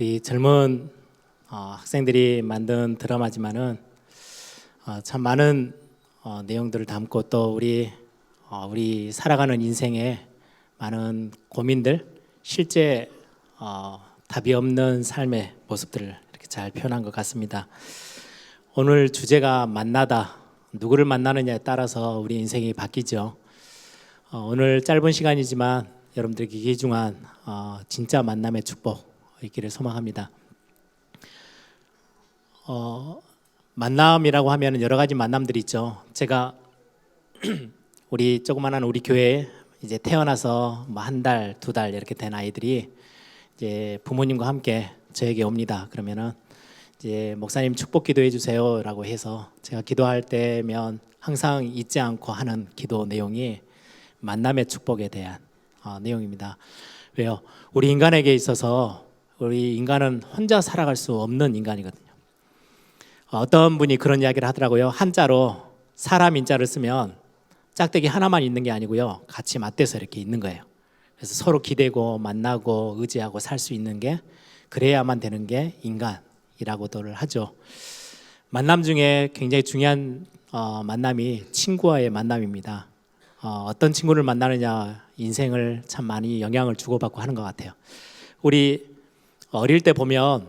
우리 젊은 어, 학생들이 만든 드라마지만은 어, 참 많은 어, 내용들을 담고 또 우리 어, 우리 살아가는 인생에 많은 고민들 실제 어, 답이 없는 삶의 모습들을 이렇게 잘 표현한 것 같습니다. 오늘 주제가 만나다 누구를 만나느냐에 따라서 우리 인생이 바뀌죠. 어, 오늘 짧은 시간이지만 여러분들에게 귀중한 어, 진짜 만남의 축복 있기를 소망합니다. 어, 만남이라고 하면 여러 가지 만남들이 있죠. 제가 우리 조그만한 우리 교회에 이제 태어나서 뭐 한 달, 두 달 이렇게 된 아이들이 이제 부모님과 함께 저에게 옵니다. 그러면은 이제 목사님 축복 기도해 주세요라고 해서 제가 기도할 때면 항상 잊지 않고 하는 기도 내용이 만남의 축복에 대한 어, 내용입니다. 왜요? 우리 인간에게 있어서 우리 인간은 혼자 살아갈 수 없는 인간이거든요. 어떤 분이 그런 이야기를 하더라고요. 한자로 사람 인자를 쓰면 짝대기 하나만 있는 게 아니고요. 같이 맞대서 이렇게 있는 거예요. 그래서 서로 기대고 만나고 의지하고 살 수 있는 게 그래야만 되는 게 인간이라고들 하죠. 만남 중에 굉장히 중요한 어, 만남이 친구와의 만남입니다. 어, 어떤 친구를 만나느냐 인생을 참 많이 영향을 주고받고 하는 것 같아요. 우리 어릴 때 보면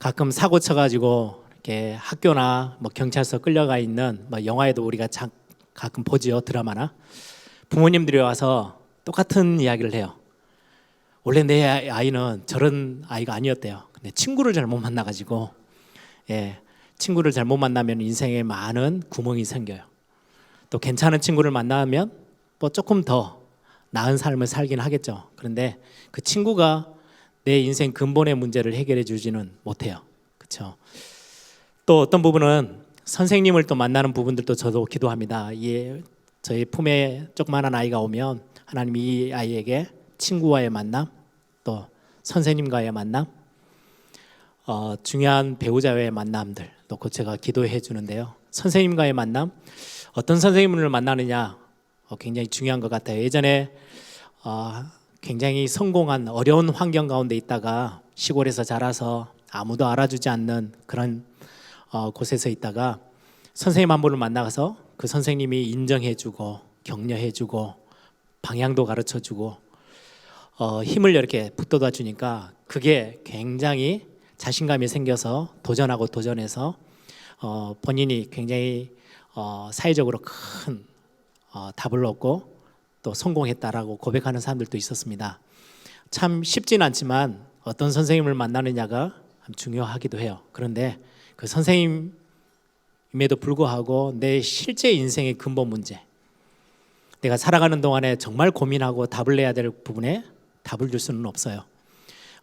가끔 사고 쳐가지고 이렇게 학교나 뭐 경찰서 끌려가 있는 뭐 영화에도 우리가 자, 가끔 보지요 드라마나 부모님들이 와서 똑같은 이야기를 해요. 원래 내 아이는 저런 아이가 아니었대요. 근데 친구를 잘못 만나가지고 예 친구를 잘못 만나면 인생에 많은 구멍이 생겨요. 또 괜찮은 친구를 만나면 뭐 조금 더 나은 삶을 살긴 하겠죠. 그런데 그 친구가 내 인생 근본의 문제를 해결해 주지는 못해요. 그렇죠? 또 어떤 부분은 선생님을 또 만나는 부분들도 저도 기도합니다. 예, 저희 품에 조그마한 아이가 오면 하나님 이 아이에게 친구와의 만남, 또 선생님과의 만남, 어, 중요한 배우자와의 만남들 놓고 제가 기도해 주는데요. 선생님과의 만남, 어떤 선생님을 만나느냐 어, 굉장히 중요한 것 같아요. 예전에 어, 굉장히 성공한 어려운 환경 가운데 있다가 시골에서 자라서 아무도 알아주지 않는 그런 어, 곳에서 있다가 선생님 한 분을 만나서 그 선생님이 인정해주고 격려해주고 방향도 가르쳐주고 어, 힘을 이렇게 북돋아 주니까 그게 굉장히 자신감이 생겨서 도전하고 도전해서 어, 본인이 굉장히 어, 사회적으로 큰 어, 답을 얻고 또 성공했다라고 고백하는 사람들도 있었습니다. 참 쉽진 않지만 어떤 선생님을 만나느냐가 중요하기도 해요. 그런데 그 선생님임에도 불구하고 내 실제 인생의 근본 문제, 내가 살아가는 동안에 정말 고민하고 답을 내야 될 부분에 답을 줄 수는 없어요.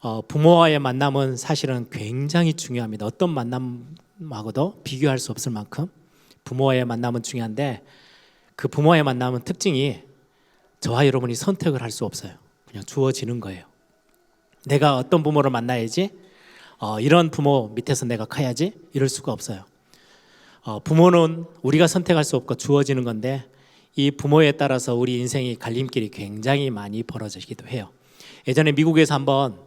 어, 부모와의 만남은 사실은 굉장히 중요합니다. 어떤 만남하고도 비교할 수 없을 만큼 부모와의 만남은 중요한데 그 부모와의 만남은 특징이 저와 여러분이 선택을 할 수 없어요. 그냥 주어지는 거예요. 내가 어떤 부모를 만나야지 어, 이런 부모 밑에서 내가 커야지 이럴 수가 없어요. 어, 부모는 우리가 선택할 수 없고 주어지는 건데 이 부모에 따라서 우리 인생이 갈림길이 굉장히 많이 벌어지기도 해요. 예전에 미국에서 한번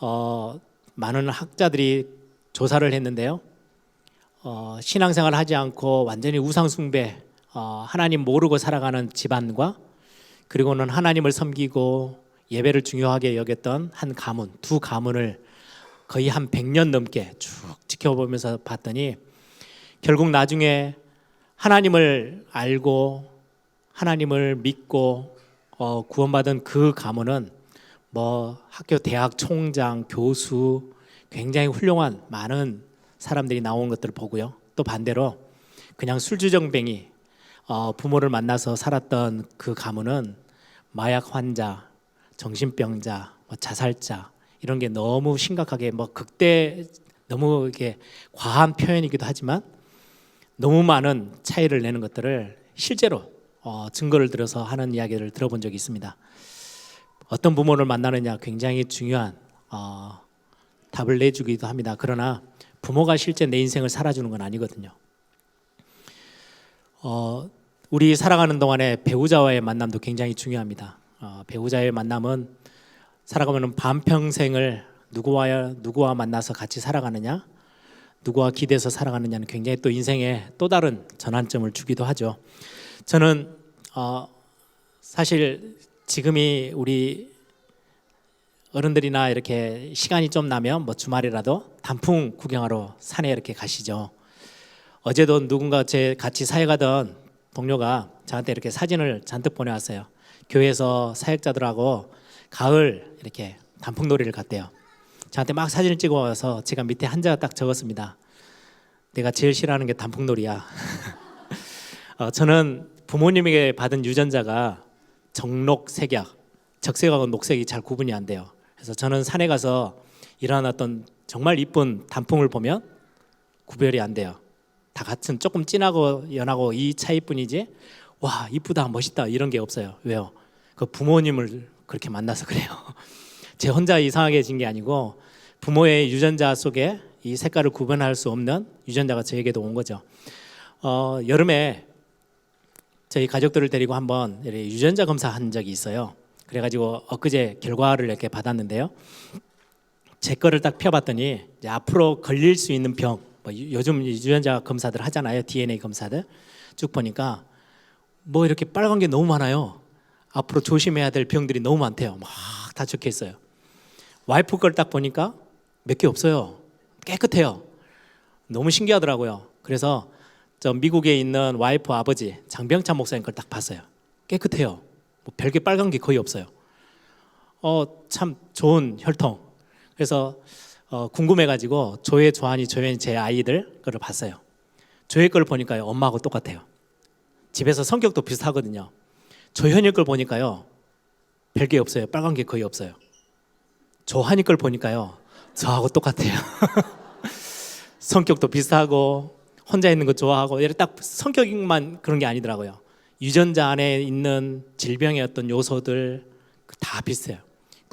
어, 많은 학자들이 조사를 했는데요. 어, 신앙생활 하지 않고 완전히 우상 숭배, 어, 하나님 모르고 살아가는 집안과 그리고는 하나님을 섬기고 예배를 중요하게 여겼던 한 가문, 두 가문을 거의 한 100년 넘게 쭉 지켜보면서 봤더니 결국 나중에 하나님을 알고 하나님을 믿고 어, 구원받은 그 가문은 뭐 학교 대학 총장, 교수 굉장히 훌륭한 많은 사람들이 나온 것들을 보고요. 또 반대로 그냥 술주정뱅이 어, 부모를 만나서 살았던 그 가문은 마약 환자, 정신병자, 뭐 자살자 이런 게 너무 심각하게 뭐 극대 너무 이게 과한 표현이기도 하지만 너무 많은 차이를 내는 것들을 실제로 어, 증거를 들어서 하는 이야기를 들어본 적이 있습니다. 어떤 부모를 만나느냐 굉장히 중요한 어, 답을 내주기도 합니다. 그러나 부모가 실제 내 인생을 살아주는 건 아니거든요. 어, 우리 살아가는 동안에 배우자와의 만남도 굉장히 중요합니다. 어, 배우자의 만남은 살아가면 반평생을 누구와 누구와 만나서 같이 살아가느냐, 누구와 기대서 살아가느냐는 굉장히 또 인생에 또 다른 전환점을 주기도 하죠. 저는 어, 사실 지금이 우리 어른들이나 이렇게 시간이 좀 나면 뭐 주말이라도 단풍 구경하러 산에 이렇게 가시죠. 어제도 누군가 제 같이 사역하던 동료가 저한테 이렇게 사진을 잔뜩 보내왔어요. 교회에서 사역자들하고 가을 이렇게 단풍놀이를 갔대요. 저한테 막 사진을 찍어 와서 제가 밑에 한자가 딱 적었습니다. 내가 제일 싫어하는 게 단풍놀이야. 어, 저는 부모님에게 받은 유전자가 정록 색약, 적색하고 녹색이 잘 구분이 안 돼요. 그래서 저는 산에 가서 어떤 정말 이쁜 단풍을 보면 구별이 안 돼요. 다 같은 조금 진하고 연하고 이 차이뿐이지 와 이쁘다 멋있다 이런 게 없어요. 왜요? 그 부모님을 그렇게 만나서 그래요. 제 혼자 이상하게 진 게 아니고 부모의 유전자 속에 이 색깔을 구분할 수 없는 유전자가 저에게도 온 거죠. 어, 여름에 저희 가족들을 데리고 한번 유전자 검사 한 적이 있어요. 그래가지고 엊그제 결과를 이렇게 받았는데요. 제 거를 딱 펴봤더니 앞으로 걸릴 수 있는 병, 뭐 유- 요즘 유전자 검사들 하잖아요, DNA 검사들 쭉 보니까 뭐 이렇게 빨간 게 너무 많아요. 앞으로 조심해야 될 병들이 너무 많대요. 막 다 적혀 있어요. 와이프 걸 딱 보니까 몇 개 없어요. 깨끗해요. 너무 신기하더라고요. 그래서 저 미국에 있는 와이프 아버지 장병찬 목사님 걸 딱 봤어요. 깨끗해요. 뭐 별게 빨간 게 거의 없어요. 어 참 좋은 혈통. 그래서 어, 궁금해가지고 조회 조한이 조회는 제 아이들 거를 봤어요. 조회 걸 보니까요 엄마하고 똑같아요. 집에서 성격도 비슷하거든요. 조현일 걸 보니까요 별게 없어요. 빨간 게 거의 없어요. 조한이 걸 보니까요 저하고 똑같아요. 성격도 비슷하고 혼자 있는 거 좋아하고 이렇게 딱 성격만 그런 게 아니더라고요. 유전자 안에 있는 질병의 어떤 요소들 다 비슷해요.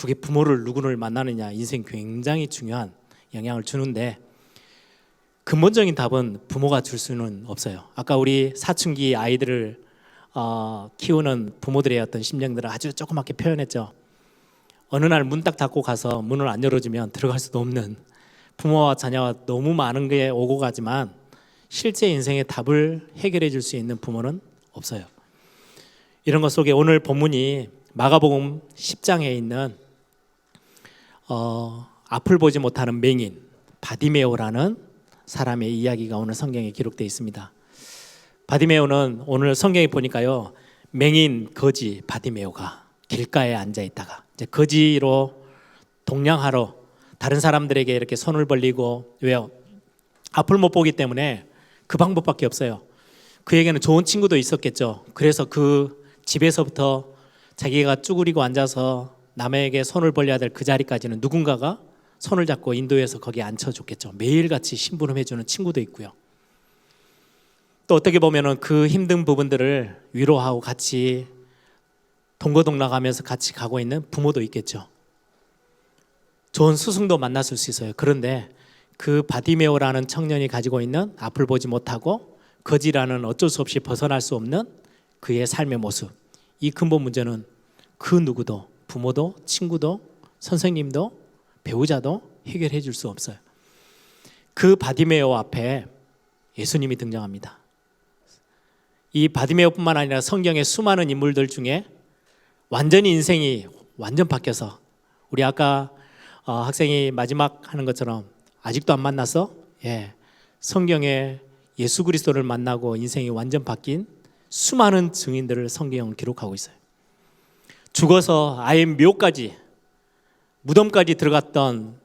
그게 부모를 누구를 만나느냐 인생 굉장히 중요한 영향을 주는데 근본적인 답은 부모가 줄 수는 없어요. 아까 우리 사춘기 아이들을 어, 키우는 부모들의 어떤 심정들을 아주 조그맣게 표현했죠. 어느 날 문 딱 닫고 가서 문을 안 열어주면 들어갈 수도 없는 부모와 자녀와 너무 많은 게 오고 가지만 실제 인생의 답을 해결해 줄 수 있는 부모는 없어요. 이런 것 속에 오늘 본문이 마가복음 10장에 있는 어, 앞을 보지 못하는 맹인 바디메오라는 사람의 이야기가 오늘 성경에 기록되어 있습니다. 바디메오는 오늘 성경에 보니까요 맹인 거지 바디메오가 길가에 앉아 있다가 이제 거지로 동냥하러 다른 사람들에게 이렇게 손을 벌리고 왜요 앞을 못 보기 때문에 그 방법밖에 없어요. 그에게는 좋은 친구도 있었겠죠. 그래서 그 집에서부터 자기가 쭈그리고 앉아서 남에게 손을 벌려야 될 그 자리까지는 누군가가 손을 잡고 인도해서 거기에 앉혀줬겠죠. 매일같이 심부름해주는 친구도 있고요. 또 어떻게 보면은 그 힘든 부분들을 위로하고 같이 동거동락하면서 같이 가고 있는 부모도 있겠죠. 좋은 스승도 만났을 수 있어요. 그런데 그 바디메오라는 청년이 가지고 있는 앞을 보지 못하고 거지라는 어쩔 수 없이 벗어날 수 없는 그의 삶의 모습. 이 근본 문제는 그 누구도 부모도 친구도 선생님도 배우자도 해결해 줄 수 없어요. 그 바디메오 앞에 예수님이 등장합니다. 이 바디메오뿐만 아니라 성경의 수많은 인물들 중에 완전히 인생이 완전 바뀌어서 우리 아까 어, 학생이 마지막 하는 것처럼 아직도 안 만났어? 예. 성경에 예수 그리스도를 만나고 인생이 완전 바뀐 수많은 증인들을 성경은 기록하고 있어요. 죽어서 아예 묘까지 무덤까지 들어갔던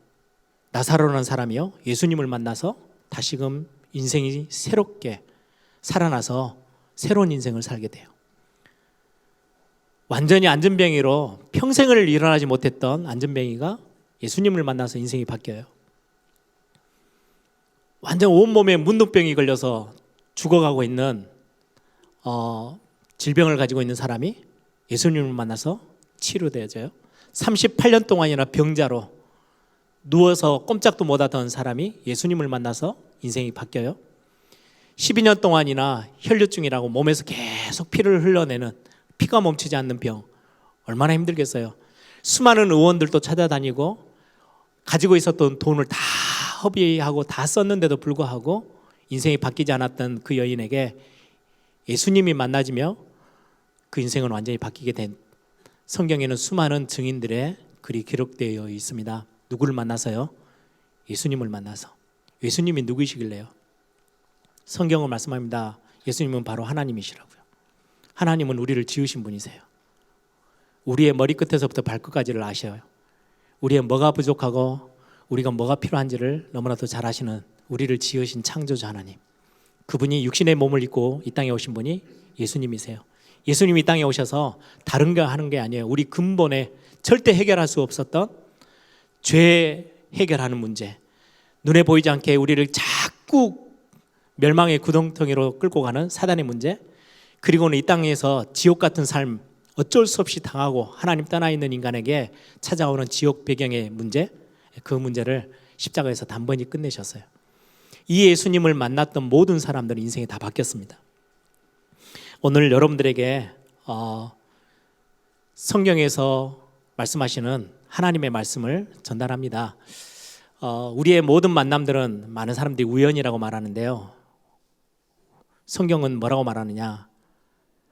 나사로라는 사람이요. 예수님을 만나서 다시금 인생이 새롭게 살아나서 새로운 인생을 살게 돼요. 완전히 안전뱅이로 평생을 일어나지 못했던 안전뱅이가 예수님을 만나서 인생이 바뀌어요. 완전 온몸에 문둥병이 걸려서 죽어가고 있는 어, 질병을 가지고 있는 사람이 예수님을 만나서 치료되어져요. 38년 동안이나 병자로 누워서 꼼짝도 못하던 사람이 예수님을 만나서 인생이 바뀌어요. 12년 동안이나 혈류증이라고 몸에서 계속 피를 흘러내는 피가 멈추지 않는 병 얼마나 힘들겠어요. 수많은 의원들도 찾아다니고 가지고 있었던 돈을 다 허비하고 다 썼는데도 불구하고 인생이 바뀌지 않았던 그 여인에게 예수님이 만나지며 그 인생은 완전히 바뀌게 된 성경에는 수많은 증인들의 글이 기록되어 있습니다. 누구를 만나서요? 예수님을 만나서. 예수님이 누구이시길래요? 성경은 말씀합니다. 예수님은 바로 하나님이시라고요. 하나님은 우리를 지으신 분이세요. 우리의 머리끝에서부터 발끝까지를 아셔요. 우리의 뭐가 부족하고 우리가 뭐가 필요한지를 너무나도 잘 아시는 우리를 지으신 창조주 하나님. 그분이 육신의 몸을 입고 이 땅에 오신 분이 예수님이세요. 예수님이 이 땅에 오셔서 다른 거 하는 게 아니에요. 우리 근본에 절대 해결할 수 없었던 죄 해결하는 문제. 눈에 보이지 않게 우리를 자꾸 멸망의 구덩텅이로 끌고 가는 사단의 문제. 그리고는 이 땅에서 지옥 같은 삶 어쩔 수 없이 당하고 하나님 떠나 있는 인간에게 찾아오는 지옥 배경의 문제. 그 문제를 십자가에서 단번에 끝내셨어요. 이 예수님을 만났던 모든 사람들은 인생이 다 바뀌었습니다. 오늘 여러분들에게 어, 성경에서 말씀하시는 하나님의 말씀을 전달합니다. 어, 우리의 모든 만남들은 많은 사람들이 우연이라고 말하는데요. 성경은 뭐라고 말하느냐?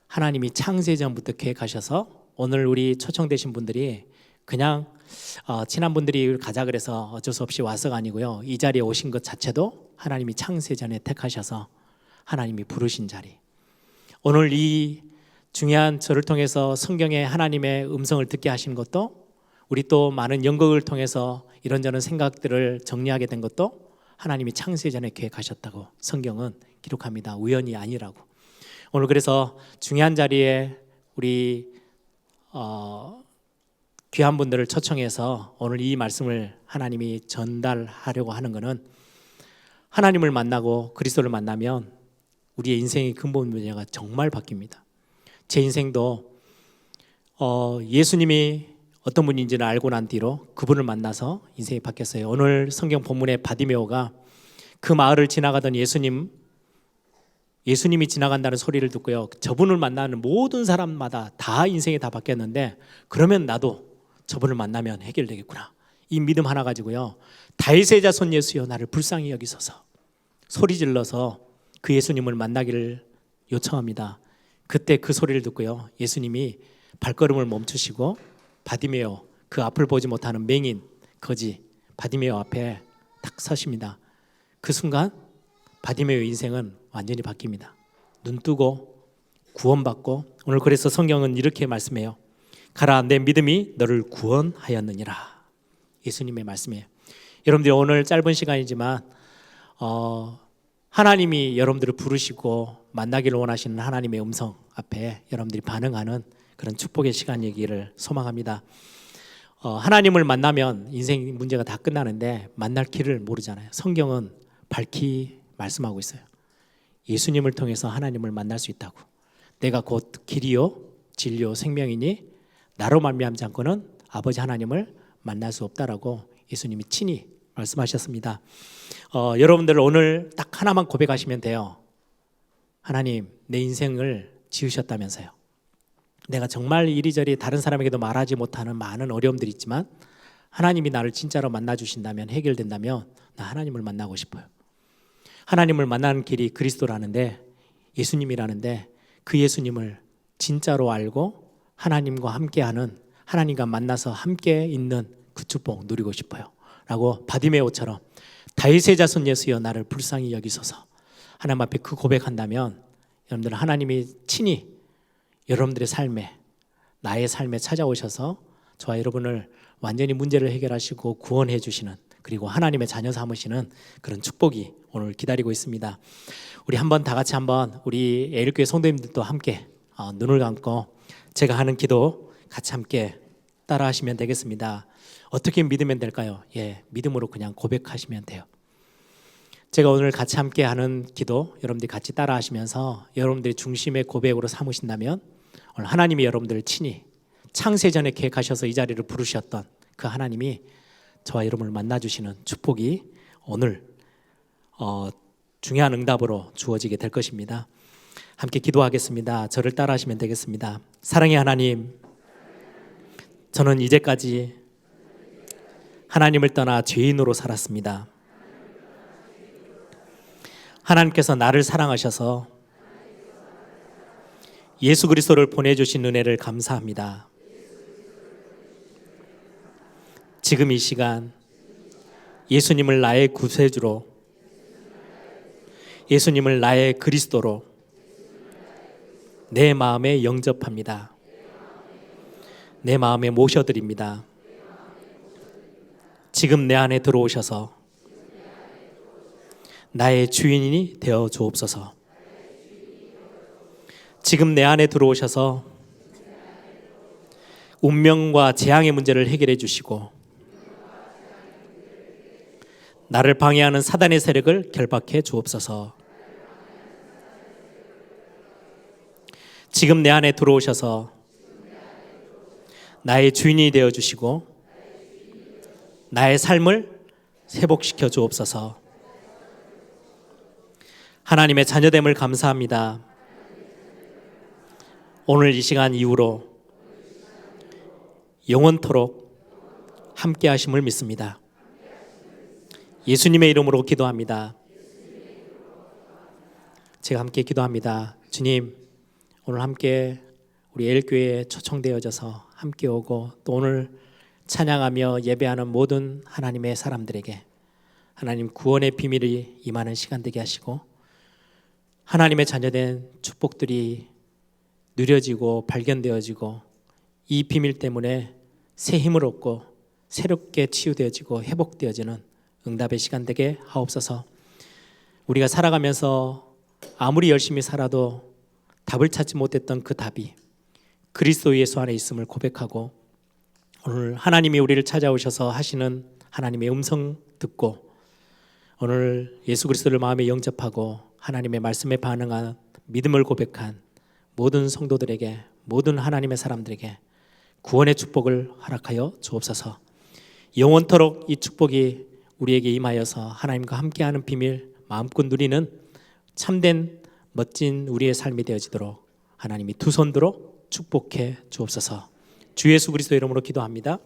하나님이 창세전부터 계획하셔서 오늘 우리 초청되신 분들이 그냥 어, 친한 분들이 가자 그래서 어쩔 수 없이 와서가 아니고요. 이 자리에 오신 것 자체도 하나님이 창세전에 택하셔서 하나님이 부르신 자리. 오늘 이 중요한 저를 통해서 성경의 하나님의 음성을 듣게 하신 것도 우리 또 많은 연극을 통해서 이런저런 생각들을 정리하게 된 것도 하나님이 창세 전에 계획하셨다고 성경은 기록합니다. 우연이 아니라고. 오늘 그래서 중요한 자리에 우리 어, 귀한 분들을 초청해서 오늘 이 말씀을 하나님이 전달하려고 하는 것은 하나님을 만나고 그리스도를 만나면 우리의 인생의 근본 문제가 정말 바뀝니다. 제 인생도 어, 예수님이 어떤 분인지를 알고 난 뒤로 그분을 만나서 인생이 바뀌었어요. 오늘 성경 본문의 바디메오가 그 마을을 지나가던 예수님 예수님이 지나간다는 소리를 듣고요. 저분을 만나는 모든 사람마다 다 인생이 다 바뀌었는데 그러면 나도 저분을 만나면 해결되겠구나. 이 믿음 하나 가지고요. 다윗의 자손 예수여 나를 불쌍히 여기소서. 소리 질러서 그 예수님을 만나기를 요청합니다. 그때 그 소리를 듣고요. 예수님이 발걸음을 멈추시고 바디메오 그 앞을 보지 못하는 맹인 거지 바디메오 앞에 탁 서십니다. 그 순간 바디메오 인생은 완전히 바뀝니다. 눈 뜨고 구원받고 오늘 그래서 성경은 이렇게 말씀해요. 가라 내 믿음이 너를 구원하였느니라. 예수님의 말씀이에요. 여러분들이 오늘 짧은 시간이지만 어, 하나님이 여러분들을 부르시고 만나기를 원하시는 하나님의 음성 앞에 여러분들이 반응하는 그런 축복의 시간이기를 소망합니다. 어, 하나님을 만나면 인생 문제가 다 끝나는데 만날 길을 모르잖아요. 성경은 밝히 말씀하고 있어요. 예수님을 통해서 하나님을 만날 수 있다고. 내가 곧 길이요 진리요 생명이니 나로 말미암지 않고는 아버지 하나님을 만날 수 없다라고 예수님이 친히 말씀하셨습니다. 어, 여러분들 오늘 딱 하나만 고백하시면 돼요. 하나님, 내 인생을 지으셨다면서요. 내가 정말 이리저리 다른 사람에게도 말하지 못하는 많은 어려움들이 있지만 하나님이 나를 진짜로 만나 주신다면 해결된다면 나 하나님을 만나고 싶어요. 하나님을 만나는 길이 그리스도라는데 예수님이라는데 그 예수님을 진짜로 알고 하나님과 함께하는 하나님과 만나서 함께 있는 그 축복 누리고 싶어요. 라고 바디메오처럼 다윗의 자손 예수여 나를 불쌍히 여기소서 하나님 앞에 그 고백한다면 여러분들 하나님이 친히 여러분들의 삶에 나의 삶에 찾아오셔서 저와 여러분을 완전히 문제를 해결하시고 구원해 주시는 그리고 하나님의 자녀 삼으시는 그런 축복이 오늘 기다리고 있습니다. 우리 한번 다 같이 한번 우리 에일교회 성도님들도 함께 어, 눈을 감고 제가 하는 기도 같이 함께 따라 하시면 되겠습니다. 어떻게 믿으면 될까요? 예, 믿음으로 그냥 고백하시면 돼요. 제가 오늘 같이 함께 하는 기도 여러분들이 같이 따라 하시면서 여러분들이 중심의 고백으로 삼으신다면 오늘 하나님이 여러분들을 친히 창세전에 계획하셔서 이 자리를 부르셨던 그 하나님이 저와 여러분을 만나 주시는 축복이 오늘 어, 중요한 응답으로 주어지게 될 것입니다. 함께 기도하겠습니다. 저를 따라 하시면 되겠습니다. 사랑의 하나님, 저는 이제까지 하나님을 떠나 죄인으로 살았습니다. 하나님께서 나를 사랑하셔서 예수 그리스도를 보내주신 은혜를 감사합니다. 지금 이 시간 예수님을 나의 구세주로 예수님을 나의 그리스도로 내 마음에 영접합니다. 내 마음에 모셔드립니다. 지금 내 안에 들어오셔서 나의 주인이 되어 주옵소서. 지금 내 안에 들어오셔서 운명과 재앙의 문제를 해결해 주시고 나를 방해하는 사단의 세력을 결박해 주옵소서. 지금 내 안에 들어오셔서 나의 주인이 되어 주시고 나의 삶을 회복시켜 주옵소서. 하나님의 자녀됨을 감사합니다. 오늘 이 시간 이후로 영원토록 함께 하심을 믿습니다. 예수님의 이름으로 기도합니다. 제가 함께 기도합니다. 주님, 오늘 함께 우리 엘교회에 초청되어져서 함께 오고 또 오늘 찬양하며 예배하는 모든 하나님의 사람들에게 하나님 구원의 비밀이 임하는 시간 되게 하시고 하나님의 자녀된 축복들이 누려지고 발견되어지고 이 비밀 때문에 새 힘을 얻고 새롭게 치유되어지고 회복되어지는 응답의 시간 되게 하옵소서. 우리가 살아가면서 아무리 열심히 살아도 답을 찾지 못했던 그 답이 그리스도 예수 안에 있음을 고백하고 오늘 하나님이 우리를 찾아오셔서 하시는 하나님의 음성 듣고 오늘 예수 그리스도를 마음에 영접하고 하나님의 말씀에 반응한 믿음을 고백한 모든 성도들에게 모든 하나님의 사람들에게 구원의 축복을 허락하여 주옵소서. 영원토록 이 축복이 우리에게 임하여서 하나님과 함께하는 비밀 마음껏 누리는 참된 멋진 우리의 삶이 되어지도록 하나님이 두손 들어 축복해 주옵소서. 주 예수 그리스도 이름으로 기도합니다.